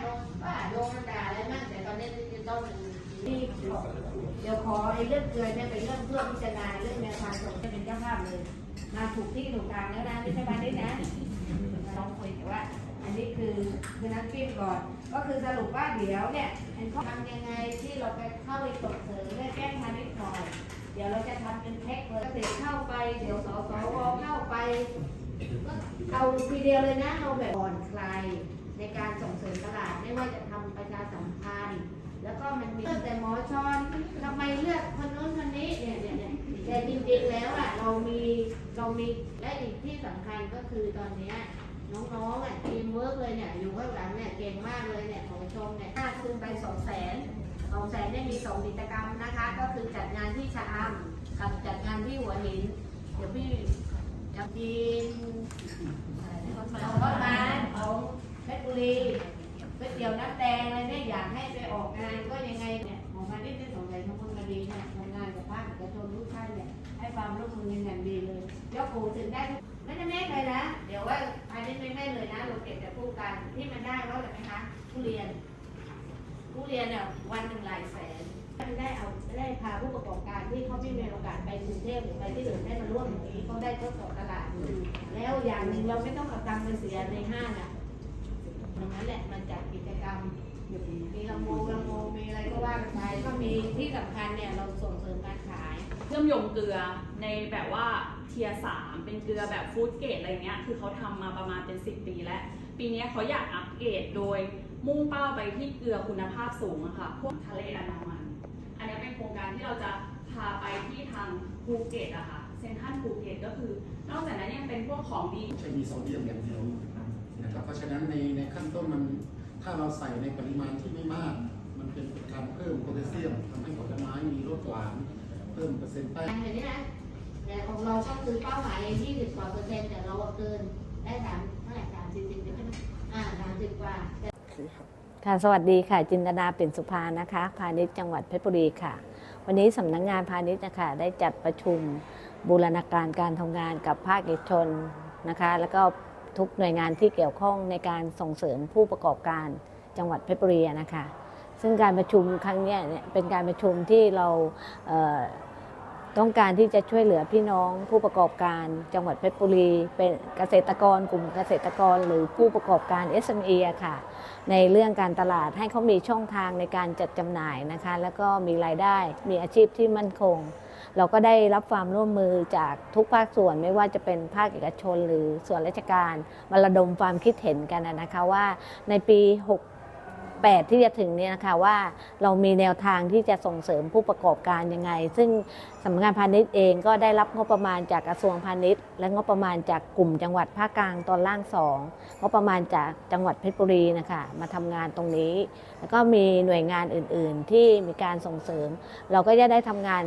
โดนว่าโดนด่าอะไรมากแต่ตอนนี้ดิจิตอลมันนี่เดี๋ยวขอไอ้เรื่องเกลือเนี่ยเป็นเรื่องเพื่อพิจารณาเรื่องแนวทางส่งเป็นเจ้าภาพเลย มาถูกที่ถูกทางแล้วนะไม่ใช่บ้านนี้นะลองคุยแต่ว่า อันนี้คือคือนักฟิล์มก่อน ก็คือสรุปว่าเดี๋ยวเนี่ยเห็นเขาทำยังไงที่เราไปเข้าไปส่งเสริมและแก้พาณิชย์หน่อยเดี๋ยวเราจะทำเป็นแพ็คเลยเกษตรเข้าไป เดี๋ยวสสวเข้าไปก็เอาทีเดียวเลยนะเอาแบบผ่อนคลาย ในการส่งเสริมตลาดไม่ว่าจะทำประชาสัมพันธ์ แล้วก็มันมีแต่หมอชอนทำไมเลือกคนนู้นคนนี้เนี่ยเนี่ยเนี่ยแต่จริงๆแล้วอะเรามีเรามีและอีกที่สำคัญก็คือตอนเนี้ยน้องๆอะทีมเวิร์กเลยเนี่ยอยู่ข้างหลังเนี่ยเก่งมากเลยเนี่ยของชมเนี่ยค่าคืนไปสองแสนสองแสนเนี่ยมีสองกิจกรรมนะคะ ก็คือจัดงานที่ชะอำกับจัดงานที่หัวหิน เดี๋ยวพี่จะกินเอาข้าวมันเอาเพชรบุรี ก๋วยเตี๋ยวน้ำแดงอะไรเนี่ย ออกงานก็ยังไงเนี่ยหมอมาที่ที่สงสัยทั้งคนมาดีเนี่ยทำงานกับภาคเอกชนทุกท่านเนี่ยให้ความร่วมมือกันอย่างดีเลยยกหูถึงได้ไม่ได้แม่เลยนะ เดี๋ยวว่าภายในไม่แม่เลยนะเราเก็บแต่พูดกันที่มันได้ว่าอะไรไหมคะทุเรียนทุเรียนเนี่ยวันหนึ่งหลายแสนได้เอาได้พาผู้ประกอบการที่เขาไม่มีโอกาสไปกรุงเทพหรือไปที่อื่นได้มาร่วมอย่างนี้เขาได้ทดสอบตลาดดูแล้วอย่างหนึ่งเราไม่ต้องเอาตังค์ไปเสียในห้างอะตรงนั้นแหละมันจัดกิจกรรม มีลำโพงลำโพงมีอะไรก็ว่ากันไปก็มีที่สำคัญเนี่ยเราส่งเสริมการขายเชื่อมโยงเกลือในแบบว่าเทียสามเป็นเกลือแบบฟู้ดเกรดอะไรเงี้ยคือเขาทำมาประมาณเป็น 10 ปีแล้ว ปีนี้เขาอยากอัปเกรดโดยมุ่งเป้าไปที่เกลือคุณภาพสูงอะค่ะพวกทะเลอันดามัน อันนี้เป็นโครงการที่เราจะพาไปที่ทางภูเก็ตอะค่ะเซนทรัลภูเก็ตก็คือนอกจากนั้นยังเป็นพวกของดี ใช้มีโซเดียมอย่างเดียวนะครับเพราะฉะนั้นในในขั้นต้นมัน ถ้าเราใส่ในปริมาณที่ไม่มาก มันเป็นการเพิ่มโพแทสเซียมทำให้ผลไม้มีรสหวาน เพิ่มเปอร์เซ็นต์แป้งอันนี้นะแต่ของเราก็คือเป้าหมาย20กว่าเปอร์เซ็นต์แต่เราเกินได้สามเท่าไหร่สามสิบสิบใช่ไหมอ่าสามสิบกว่าค่ะสวัสดีค่ะ จินตนาปิ่นสุภานะคะ พาณิชย์จังหวัดเพชรบุรีค่ะ วันนี้สำนักงงานพาณิชย์นะคะได้จัดประชุมบูรณาการการทำงานกับภาคเอกชนนะคะ แล้วก็ ทุกหน่วยงานที่เกี่ยวข้องในการส่งเสริมผู้ประกอบการจังหวัดเพชรบุรีนะคะ ซึ่งการประชุมครั้งนี้เป็นการประชุมที่เราเต้องการที่จะช่วยเหลือพี่น้องผู้ประกอบการจังหวัดเพชรบุรี เป็นเกษตรกรกลุ่มเกษตรกรหรือผู้ประกอบการ SME อะค่ะ ในเรื่องการตลาดให้เขามีช่องทางในการจัดจำหน่ายนะคะ แล้วก็มีรายได้มีอาชีพที่มั่นคง เราก็ได้รับความร่วมมือจากทุกภาคส่วนไม่ว่าจะเป็นภาคเอกชนหรือส่วนราชการมาระดมความคิดเห็นกันนะคะว่าในปี 8 ที่จะถึงเนี่ยนะคะว่าเรามีแนวทางที่จะส่งเสริมผู้ประกอบการยังไง ซึ่งสำนักงานพาณิชย์เองก็ได้รับงบประมาณจากกระทรวงพาณิชย์ และงบประมาณจากกลุ่มจังหวัดภาคกลางตอนล่างสองงบประมาณจากจังหวัดเพชรบุรีนะคะมาทำงานตรงนี้ แล้วก็มีหน่วยงานอื่น ๆ ที่มีการส่งเสริม เราก็จะได้ทำงาน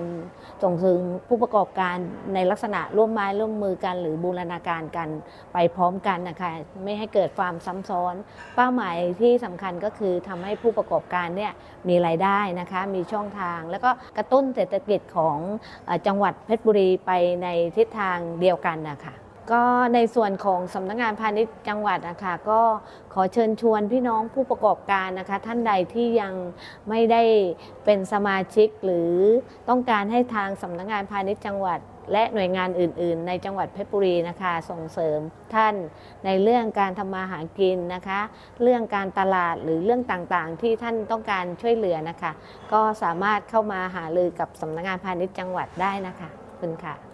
ส่งเสริมผู้ประกอบการในลักษณะร่วมไม้ร่วมมือกัน หรือบูรณาการกันไปพร้อมกันนะคะไม่ให้เกิดความซ้ำซ้อน เป้าหมายที่สำคัญก็คือทำให้ผู้ประกอบการเนี่ยมีรายได้นะคะมีช่องทาง แล้วก็กระตุ้นเศรษฐกิจของจังหวัดเพชรบุรีไปในทิศทางเดียวกันนะคะก็ในส่วนของสำนักงานพาณิชย์จังหวัดนะคะก็ขอเชิญชวนพี่น้องผู้ประกอบการนะคะท่านใดที่ยังไม่ได้เป็นสมาชิกหรือต้องการให้ทางสำนักงานพาณิชย์จังหวัด และหน่วยงานอื่น ๆ ในจังหวัดเพชรบุรีนะคะ ส่งเสริมท่านในเรื่องการทำมาหากินนะคะ เรื่องการตลาดหรือเรื่องต่างๆ ที่ท่านต้องการช่วยเหลือนะคะ ก็สามารถเข้ามาหารือกับสำนักงานพาณิชย์จังหวัดได้นะคะคุณค่ะ